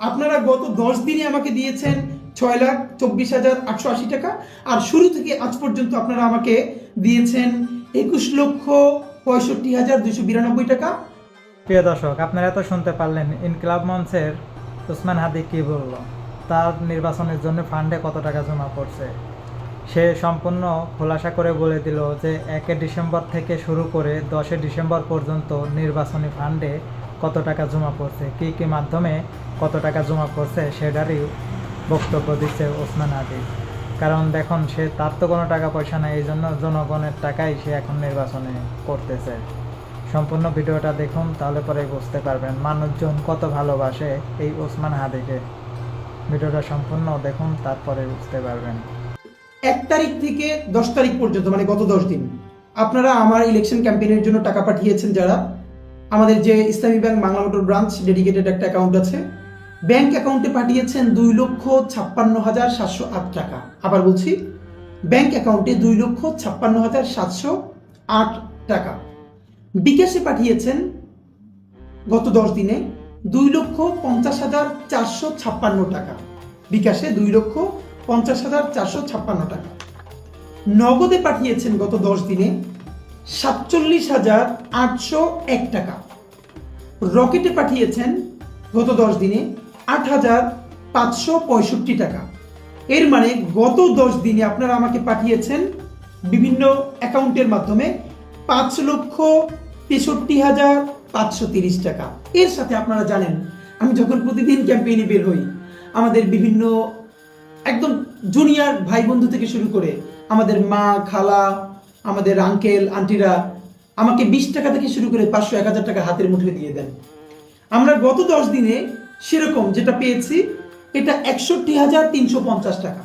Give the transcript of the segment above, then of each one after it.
আপনারা গত দশ দিনে আমাকে দিয়েছেন ছয় লাখ চব্বিশ হাজার আটশো আশি টাকা, আর শুরু থেকে আজ পর্যন্ত আপনারা আমাকে দিয়েছেন একুশ লক্ষ পঁয়ষট্টি হাজার দুশো বিরানব্বই টাকা। প্রিয় দর্শক, আপনারা তো শুনতে পারলেন ইনকিলাব মঞ্চের উসমান হাদি কি বলল? তার নির্বাচনের জন্য ফান্ডে কত টাকা জমা পড়ছে? সে সম্পূর্ণ খোলাসা করে বলে দিল যে একে ডিসেম্বর থেকে শুরু করে দশে ডিসেম্বর পর্যন্ত নির্বাচনী ফান্ডে কত টাকা জমা পড়ছে, কী কী মাধ্যমে কত টাকা জমা পড়ছে সেটারই বক্তব্য দিচ্ছে ওসমান হাদি কারণ দেখুন, সে তার তো কোনো টাকা পয়সা নাই এই জন্য জনগণের টাকাই সে এখন নির্বাচনে করতেছে। সম্পূর্ণ ভিডিওটা দেখুন, তাহলে পরে বুঝতে পারবেন মানুষজন কত ভালোবাসে এই ওসমান হাদিকে ভিডিওটা সম্পূর্ণ দেখুন, তারপরে বুঝতে পারবেন। এক তারিখ থেকে দশ তারিখ পর্যন্ত মানে গত দশ দিন, আপনারা আমার ইলেকশন ক্যাম্পেইনের জন্য টাকা পাঠিয়েছেন যারা? আমাদের যে Islami bank Bangla motor branch dedicated একটা অ্যাকাউন্ট আছে। ব্যাংক অ্যাকাউন্টে পাঠিয়েছেন দুই লক্ষ ছাপ্পান্ন হাজার সাতশো আট টাকা। আবার বলছি, ব্যাংক অ্যাকাউন্টে দুই লক্ষ ছাপ্পান্ন হাজার সাতশো আট টাকা। বিকাশে পাঠিয়েছেন গত দশ দিনে দুই লক্ষ পঞ্চাশ হাজার চারশো ছাপ্পান্ন টাকা। বিকাশে দুই লক্ষ পঞ্চাশ হাজার চারশো ছাপ্পান্ন টাকা। নগদে পাঠিয়েছেন গত দশ দিনে সাতচল্লিশ হাজার আটশো এক টাকা। রকেটে পাঠিয়েছেন গত দশ দিনে আট হাজার পাঁচশো পঁয়ষট্টি টাকা। এর মানে গত দশ দিনে আপনারা আমাকে পাঠিয়েছেন বিভিন্ন অ্যাকাউন্টের মাধ্যমে পাঁচ লক্ষ তেষট্টি হাজার পাঁচশো তিরিশ টাকা। এর সাথে আপনারা জানেন, আমি যখন প্রতিদিন ক্যাম্পেইনে বের হই, আমাদের বিভিন্ন একদম জুনিয়র ভাই বন্ধু থেকে শুরু করে আমাদের মা, খালা আমাদের আঙ্কেল আন্টিরা আমাকে বিশ টাকা থেকে শুরু করে পাঁচশো, এক হাজার টাকা হাতের মুঠোয় দিয়ে দেন। আমরা গত দশ দিনে সেরকম যেটা পেয়েছি, এটা একষট্টি হাজার তিনশো পঞ্চাশ টাকা।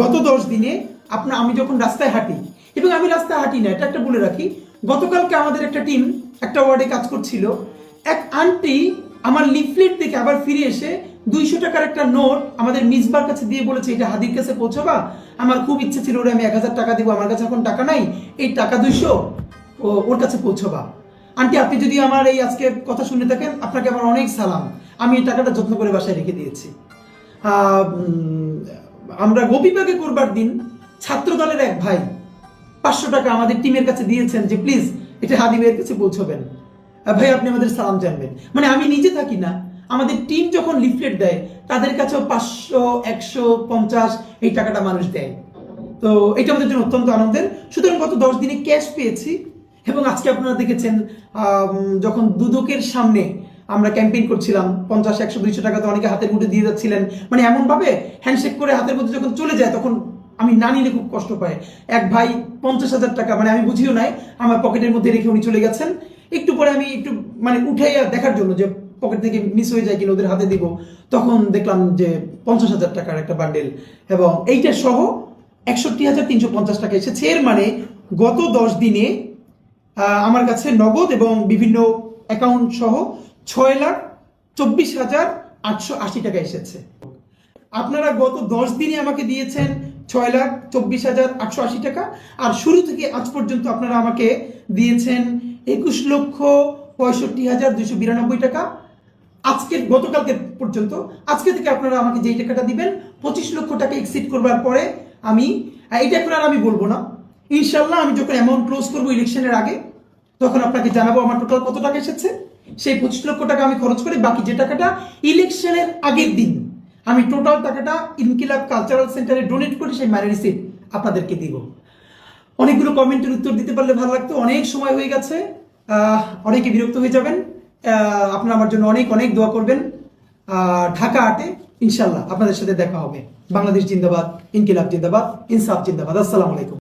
গত দশ দিনে আপনার আমি যখন রাস্তায় হাঁটি, এবং আমি রাস্তায় হাঁটি না, এটা একটা বলে রাখি, গতকালকে আমাদের একটা টিম একটা ওয়ার্ডে কাজ করছিল। এক আন্টি আমার লিফলেট থেকে আবার ফিরে এসে দুইশো টাকার একটা নোট আমাদের মিসবার কাছে দিয়ে বলেছে, এটা হাদির কাছে পৌঁছাবা? আমার খুব ইচ্ছে ছিল ওরে আমি এক হাজার টাকা দিব, আমার কাছে এখন টাকা নাই, এই টাকা দুইশো, ও, ওর কাছে পৌঁছবা। আন্টি আপনি যদি আমার এই আজকে কথা শুনে থাকেন, আপনাকে আমার অনেক সালাম। আমি এই টাকাটা যত্ন করে বাসায় রেখে দিয়েছি। আমরা গোপীবাগে করবার দিন ছাত্র দলের এক ভাই পাঁচশো টাকা আমাদের টিমের কাছে দিয়েছেন যে, প্লিজ, এটা হাদিমের কাছে পৌঁছবেন। ভাই, আপনি আমাদের সালাম জানবেন। মানে আমি নিজে থাকি না আমাদের টিম যখন লিফলেট দেয়, তাদের কাছেও পাঁচশো, একশো, পঞ্চাশ এই টাকাটা মানুষ দেয়। তো এটা আমাদের জন্য অত্যন্ত আনন্দের। সুতরাং গত দশ দিনে ক্যাশ পেয়েছি এবং আজকে আপনারা দেখেছেন যখন দুদকের সামনে আমরা ক্যাম্পেইন করছিলাম, পঞ্চাশ, একশো, দুইশো টাকা তো অনেকে হাতের মুঠে দিয়ে যাচ্ছিলেন। মানে এমনভাবে হ্যান্ডশেক করে হাতের মধ্যে যখন চলে যায়, তখন আমি না নিলে খুব কষ্ট পায়। এক ভাই পঞ্চাশ হাজার টাকা মানে আমি বুঝিও নাই, আমার পকেটের মধ্যে রেখে উনি চলে গেছেন। একটু পরে আমি একটু মানে উঠে দেখার জন্য যে পকেট থেকে মিস হয়ে যায় কিনা ওদের হাতে দিব, তখন দেখলাম যে পঞ্চাশ হাজার টাকার একটা বান্ডেল এবং এইটা সহ একষট্টি হাজার তিনশো পঞ্চাশ টাকা এসেছে। এর মানে গত দশ দিনে আমার কাছে নগদ এবং বিভিন্ন অ্যাকাউন্ট সহ ছয় লাখ চব্বিশ হাজার আটশো আশি টাকা এসেছে। আপনারা গত দশ দিনে আমাকে দিয়েছেন ছয় লাখ চব্বিশ হাজার আটশো আশি টাকা আর শুরু থেকে আজ পর্যন্ত আপনারা আমাকে দিয়েছেন একুশ লক্ষ পঁয়ষট্টি হাজার দুশো বিরানব্বই টাকা। আজকে, গতকালকে পর্যন্ত, আজকে থেকে আপনারা আমাকে যেই টাকাটা দিবেন, পঁচিশ লক্ষ টাকা এক্সিড করবার পরে আমি এটা এখন আর আমি বলব না। ইনশাল্লাহ আমি যখন অ্যামাউন্ট ক্লোজ করব ইলেকশনের আগে, তখন আপনাকে জানাব আমার টোটাল কত টাকা এসেছে। সেই পঁচিশ লক্ষ টাকা আমি খরচ করে বাকি যে টাকাটা ইলেকশনের আগের দিন আমি টোটাল টাকাটা ইনকিলাব কালচারাল সেন্টারে ডোনেট করে সেই ম্যারেজ রিসিট আপনাদেরকে দিব। অনেকগুলো কমেন্টের উত্তর দিতে পারলে ভালো লাগতো। অনেক সময় হয়ে গেছে। অনেকে বিরক্ত হয়ে যাবেন। আপনারা আমার জন্য অনেক অনেক দোয়া করবেন। ঢাকা আটে, ইনশাল্লাহ আপনাদের সাথে দেখা হবে। বাংলাদেশ জিন্দাবাদ, ইনকিলাব জিন্দাবাদ, ইনসাফ জিন্দাবাদ। আসসালামু আলাইকুম।